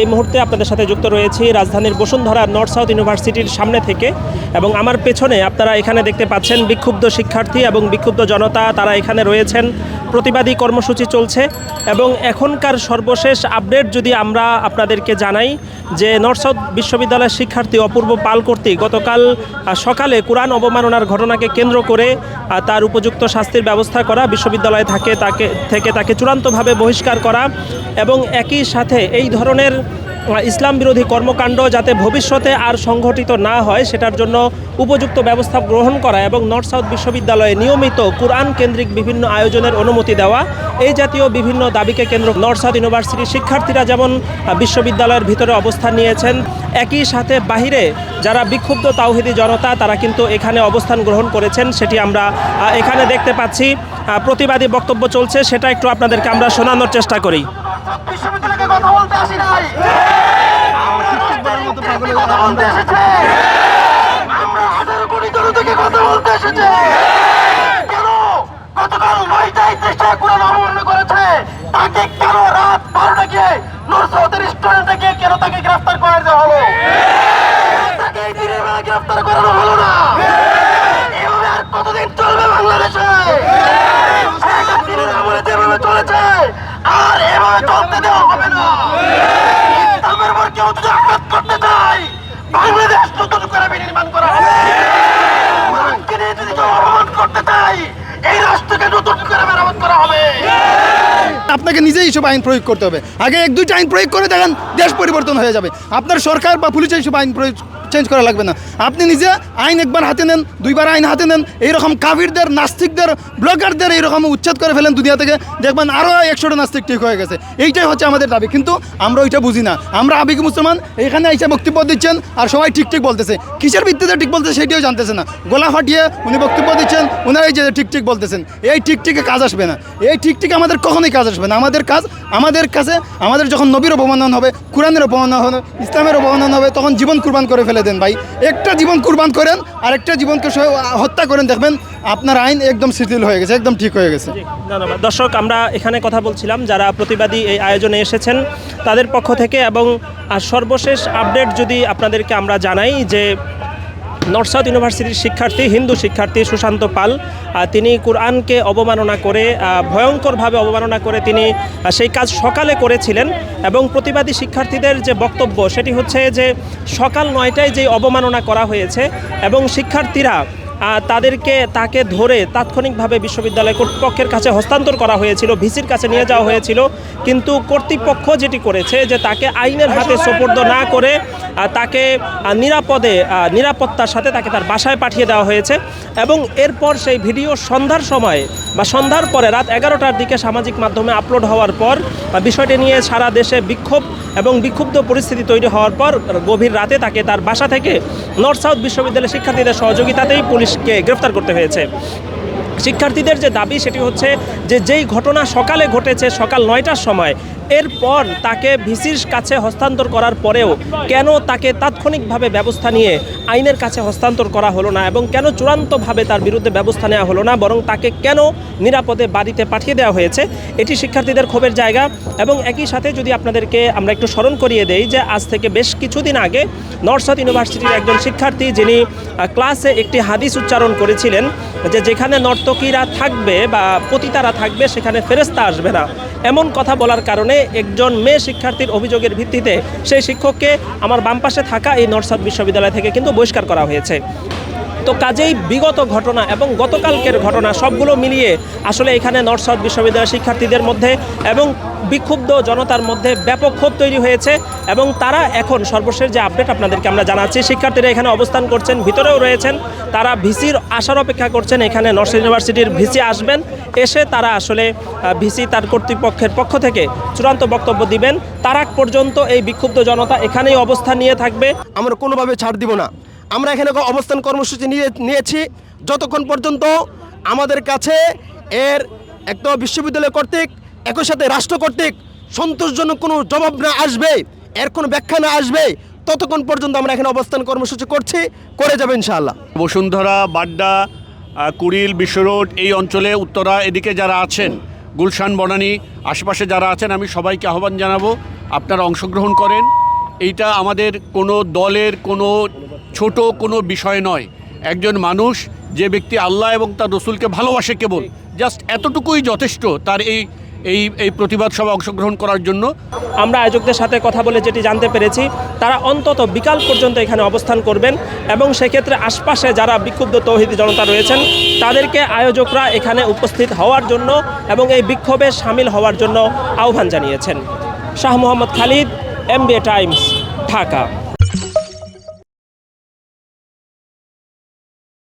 এই মুহূর্তে আপনাদের সাথে যুক্ত রয়েছি রাজধানীর বসুন্ধরা নর্থ সাউথ ইউনিভার্সিটির সামনে থেকে এবং আমার পেছনে আপনারা এখানে দেখতে পাচ্ছেন বিক্ষুব্ধ শিক্ষার্থী এবং বিক্ষুব্ধ জনতা, তারা এখানে রয়েছেন। প্রতিবাদী কর্মসূচি চলছে এবং এখনকার সর্বশেষ আপডেট যদি আমরা আপনাদেরকে জানাই যে নর্থ সাউথ বিশ্ববিদ্যালয়ের শিক্ষার্থী অপূর্ব পাল কর্তৃক গতকাল সকালে কোরআন অবমাননার ঘটনাকে কেন্দ্র করে তার উপযুক্ত শাস্তির ব্যবস্থা করা বিশ্ববিদ্যালয় থাকে, তাকে, থেকে তাকে চূড়ান্তভাবে বহিষ্কার করা এবং একই সাথে এই ধরনের ইসলাম বিরোধী কর্মকাণ্ড যাতে ভবিষ্যতে আর সংঘটিত না হয়, সেটার জন্য উপযুক্ত ব্যবস্থা গ্রহণ করা এবং নর্থ সাউথ বিশ্ববিদ্যালয়ে নিয়মিত কোরআন কেন্দ্রিক বিভিন্ন আয়োজনের অনুমতি দেওয়া, এই জাতীয় বিভিন্ন দাবিকে কেন্দ্র নর্থ সাউথ ইউনিভার্সিটির শিক্ষার্থীরা যেমন বিশ্ববিদ্যালয়ের ভিতরে অবস্থান নিয়েছেন, একই সাথে বাহিরে যারা বিক্ষুব্ধ তাওহিদি জনতা, তারা কিন্তু এখানে অবস্থান গ্রহণ করেছেন, সেটি আমরা এখানে দেখতে পাচ্ছি। প্রতিবাদী বক্তব্য চলছে, সেটা একটু আপনাদেরকে আমরা শোনানোর চেষ্টা করি। কথা বলতে আসি নাই। আমরা রাজনীতির কথা বলতে এসেছি। আমরা আঠারো কোটি জনতাকে কথা বলতে এসেছি। কেন? গতকাল নয়টায় চেষ্টা কোরআন অবমাননা করেছে। তাকে কেন রাত বারোটা গিয়ে নরসাউদের স্টুডেন্টে গিয়ে কেন তাকে গ্রেফতার করে দেওয়া হলো? তাকে দিনের বেলা গ্রেফতার করানো হলো না? এভাবে আর কতদিন চলবে বাংলাদেশে শেখ হাসিনার আমলে যেভাবে চলেছে আর এভাবে চলতে দেওয়া হবে না ইসলামের উপর কেউ যদি আঘাত করতে চায় বাংলাদেশ নতুন করে বিনির্মাণ করা হবে কোরআনকে নিয়ে যদি কেউ অপমান করতে চায় এই রাষ্ট্রকে নতুন করে মেরামত করা হবে আপনাকে নিজেই এইসব আইন প্রয়োগ করতে হবে। আগে এক দুইটা আইন প্রয়োগ করে দেখেন দেশ পরিবর্তন হয়ে যাবে। আপনার সরকার বা পুলিশ এইসব আইন প্রয়োগ চেঞ্জ করা লাগবে না। আপনি নিজে আইন একবার হাতে নেন, দুইবার আইন হাতে নেন, এইরকম কাবিরদের নাস্তিকদের, ব্লগারদের এইরকম উচ্ছেদ করে ফেলেন দুনিয়া থেকে, দেখবেন আরও একশোটা নাস্তিক ঠিক হয়ে গেছে। এইটাই হচ্ছে আমাদের দাবি। কিন্তু আমরা ওইটা বুঝি না। আমরা আবেগ মুসলমান, এখানে এসে বক্তব্য দিচ্ছেন আর সবাই ঠিক ঠিক বলতেছে। কিসের ভিত্তিতে ঠিক বলতেছে সেটাও জানতেছে না। গলা ফাটিয়ে উনি বক্তব্য দিচ্ছেন উনারাই যে ঠিক ঠিক বলতেছেন, এই ঠিক ঠিকে কাজ আসবে না। এই ঠিক ঠিক আমাদের কখনোই কাজ আসবে না। আমাদের কাজ, আমাদের কাছে, আমাদের যখন নবীর অপমানন হবে, কোরআনের অপমানন হবে, ইসলামের অপমানন হবে, তখন জীবন কুরবান করে ফেলে দেন ভাই। একটা জীবন কুরবান করেন আর একটা জীবনকে হত্যা করেন, দেখবেন আপনার আইন একদম শিথিল হয়ে গেছে, একদম ঠিক হয়ে গেছে। ধন্যবাদ। দর্শক, আমরা এখানে কথা বলছিলাম, যারা প্রতিবাদী এই আয়োজনে এসেছেন, তাদের পক্ষ থেকে এবং সর্বশেষ আপডেট যদি আপনাদেরকে আমরা জানাই যে নর্থ সাউথ ইউনিভার্সিটির শিক্ষার্থী, হিন্দু শিক্ষার্থী সুশান্ত পাল তিনি কোরআনকে অবমাননা করে ভয়ঙ্করভাবে অবমাননা করে তিনি সেই কাজ সকালে করেছিলেন এবং প্রতিবাদী শিক্ষার্থীদের যে বক্তব্য, সেটি হচ্ছে যে সকাল নয়টায় যে অবমাননা করা হয়েছে এবং শিক্ষার্থীরা তাদেরকে তাকে ধরে তাৎক্ষণিকভাবে বিশ্ববিদ্যালয় কর্তৃপক্ষের কাছে হস্তান্তর করা হয়েছিল, ভিসির কাছে নিয়ে যাওয়া হয়েছিল। কিন্তু কর্তৃপক্ষ যেটি করেছে যে তাকে আইনের হাতে সোপর্দ না করে তাকে নিরাপদে নিরাপত্তার সাথে তাকে তার বাসায় পাঠিয়ে দেওয়া হয়েছে এবং এরপর সেই ভিডিও সন্ধ্যার সময় বা সন্ধ্যার পরে রাত এগারোটার দিকে সামাজিক মাধ্যমে আপলোড হওয়ার পর বিষয়টি নিয়ে সারা দেশে বিক্ষোভ এবং বিক্ষুব্ধ পরিস্থিতি তৈরি হওয়ার পর গভীর রাতে তাকে তার বাসা থেকে নর্থ সাউথ বিশ্ববিদ্যালয়ের শিক্ষার্থীদের সহযোগিতাতেই পুলিশকে গ্রেফতার করতে হয়েছে। শিক্ষার্থীদের যে দাবি, সেটি হচ্ছে যে যেই ঘটনা সকালে ঘটেছে সকাল নয়টার সময় এরপর তাকে ভিসির কাছে হস্তান্তর করার পরেও কেন তাকে তাৎক্ষণিকভাবে ব্যবস্থা নিয়ে আইনের কাছে হস্তান্তর করা হলো না এবং কেন চূড়ান্তভাবে তার বিরুদ্ধে ব্যবস্থা নেওয়া হলো না, বরং তাকে কেন নিরাপদে বাড়িতে পাঠিয়ে দেওয়া হয়েছে, এটি শিক্ষার্থীদের ক্ষোভের জায়গা। এবং একই সাথে যদি আপনাদেরকে আমরা একটু স্মরণ করিয়ে দেই যে আজ থেকে বেশ কিছুদিন আগে নর্থ সাউথ ইউনিভার্সিটির একজন শিক্ষার্থী যিনি ক্লাসে একটি হাদিস উচ্চারণ করেছিলেন যে যেখানে নর্তকীরা থাকবে বা পতিতারা থাকবে সেখানে ফেরেস্তা আসবে না। এমন কথা বলার কারণে একজন মেয়ে শিক্ষার্থীর অভিযোগের ভিত্তিতে সেই শিক্ষককে আমার বাম পাশে থাকা এই নর্থ সাউথ বিশ্ববিদ্যালয় থেকে কিন্তু বহিষ্কার করা হয়েছে। তো কাজেই বিগত ঘটনা এবং গতকালকের ঘটনা সবগুলো মিলিয়ে আসলে এখানে নর্থ সাউথ বিশ্ববিদ্যালয়ের শিক্ষার্থীদের মধ্যে এবং বিক্ষুব্ধ জনতার মধ্যে ব্যাপক ক্ষোভ তৈরি হয়েছে এবং তারা এখন সর্বশেষ যে আপডেট আপনাদেরকে আমরা জানাচ্ছি, শিক্ষার্থীরা এখানে অবস্থান করছেন, ভিতরেও রয়েছেন, তারা ভিসির আসার অপেক্ষা করছেন, এখানে নর্থ ইউনিভার্সিটির ভিসি আসবেন, এসে তারা আসলে ভিসি তার কর্তৃপক্ষের পক্ষ থেকে চূড়ান্ত বক্তব্য দিবেন। তার পর্যন্ত এই বিক্ষুব্ধ জনতা এখানেই অবস্থান নিয়ে থাকবে। আমরা কোনোভাবে ছাড় দিব না। আমরা এখানে অবস্থান কর্মসূচি নিয়ে, নিয়েছি। যতক্ষণ পর্যন্ত আমাদের কাছে এর একটা বিশ্ববিদ্যালয় কর্তৃক একই সাথে রাষ্ট্র কর্তৃক সন্তোষজনক কোনো জবাব না আসবে, এর কোনো ব্যাখ্যা না আসবে, ততক্ষণ পর্যন্ত আমরা এখানে অবস্থান কর্মসূচি করছি, করে যাবে ইনশাআল্লাহ। বসুন্ধরা, বাড্ডা কুড়িল বিশ্ব রোড এই অঞ্চলে উত্তরা এদিকে যারা আছেন, গুলশান, বনানী আশেপাশে যারা আছেন, আমি সবাইকে আহ্বান জানাব, আপনারা অংশগ্রহণ করেন। এইটা আমাদের কোনো দলের কোনো ছোট কোনো বিষয় নয়। একজন মানুষ, যে ব্যক্তি আল্লাহ এবং তার রসুলকে ভালোবাসে কেবল, জাস্ট এতটুকুই যথেষ্ট, তার এই এই এই প্রতিবাদ সভা অংশগ্রহণ করার জন্য। আমরা আয়োজকদের সাথে কথা বলে যেটি জানতে পেরেছি, তারা অন্তত বিকাল পর্যন্ত এখানে অবস্থান করবেন এবং সেক্ষেত্রে আশপাশে যারা বিক্ষুব্ধ তৌহিদি জনতা রয়েছেন, তাদেরকে আয়োজকরা এখানে উপস্থিত হওয়ার জন্য এবং এই বিক্ষোভে সামিল হওয়ার জন্য আহ্বান জানিয়েছেন। Shah Mohammad Khalid MBA Times, Dhaka.